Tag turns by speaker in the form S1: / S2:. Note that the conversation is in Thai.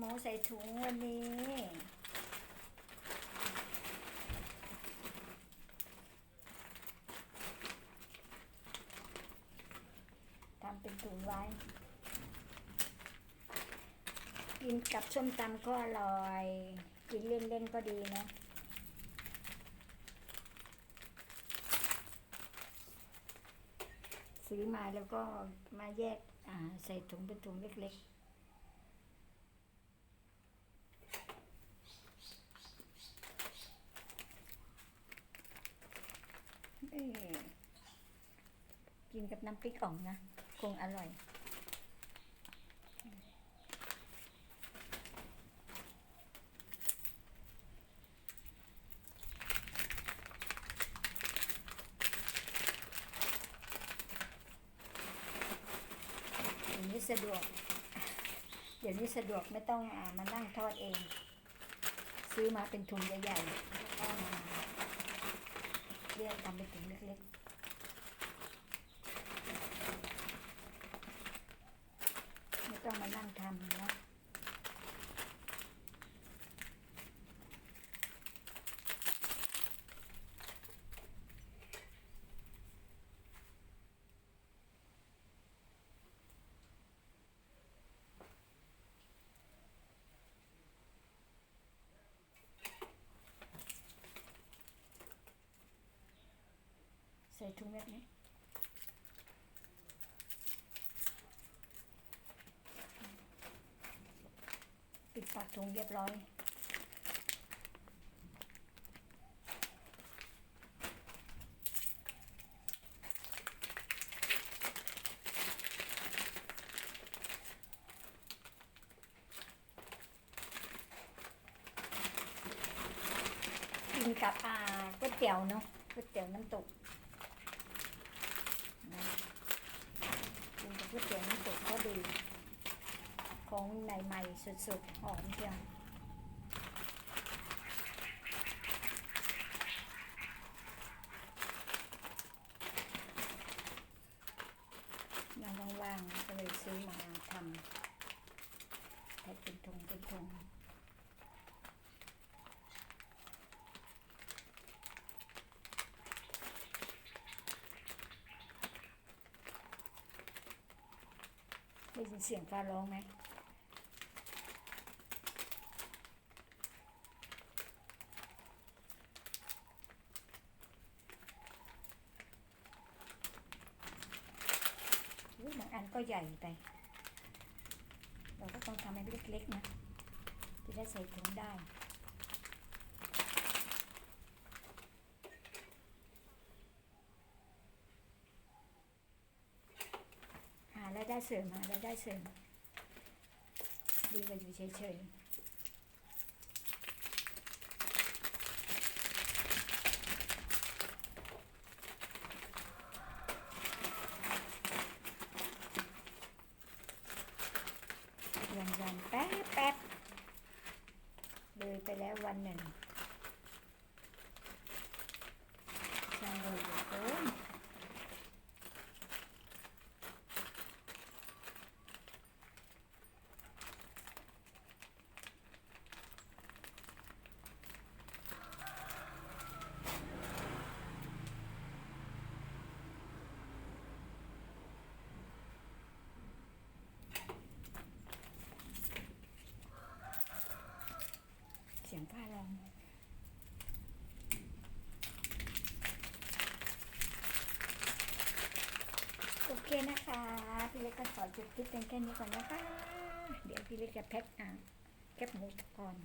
S1: หมูใส่ถุงวันนี้ ทำเป็นถุงไว้ กินกับส้มตำก็อร่อย กินเล่นๆก็ดีนะซื้อมาแล้วก็มาแยกอ่าใส่ถุงเป็นถุงเล็ก ๆเอ้ย กินกับน้ำพริกอ่องนะ คงอร่อยเดี๋ยวนี้สะดวก เดี๋ยวนี้สะดวกไม่ต้องอามานั่งทอดเอง ซื้อมาเป็นถุงใหญ่ๆ แล้วก็มาเรียกทำเป็นถุงเล็กๆ ไม่ต้องมานั่งทำนะ ใส่ถุงแบบนี้ปิดปากถุงเรียบร้อยกินกับอ่าก๋วยเตี๋ยวเนาะก๋วยเตี๋ยวน้ำตกนะกินกับก๋วยเตี๋ยวน้ำตกก็ดี ของในใหม่ๆสดๆ หอมเชียวยังว่างๆก็เลยซื้อมาทำแพ็คเป็นถุงเป็นถุงได้ยินเสียงฟ้าร้องไหม อุ๊ยบางอัน ก็ใหญ่ไป เราก็ต้องทำให้เล็กๆนะจะได้ใส่ถุงได้หารายได้เสริมหารายได้เสริมดีกว่าอยู่เฉยๆวันวันๆแป๊บแป๊บเลยไปแล้ วันหนึ่งเลยเหลือเกิน เสียงฟ้าร้องโอเคนะคะ พี่เล็กก็ขอจบคลิปเป็นแค่นี้ก่อนนะคะ เดี๋ยวพี่เล็กจะแพ็คอะแคปหมูก่อน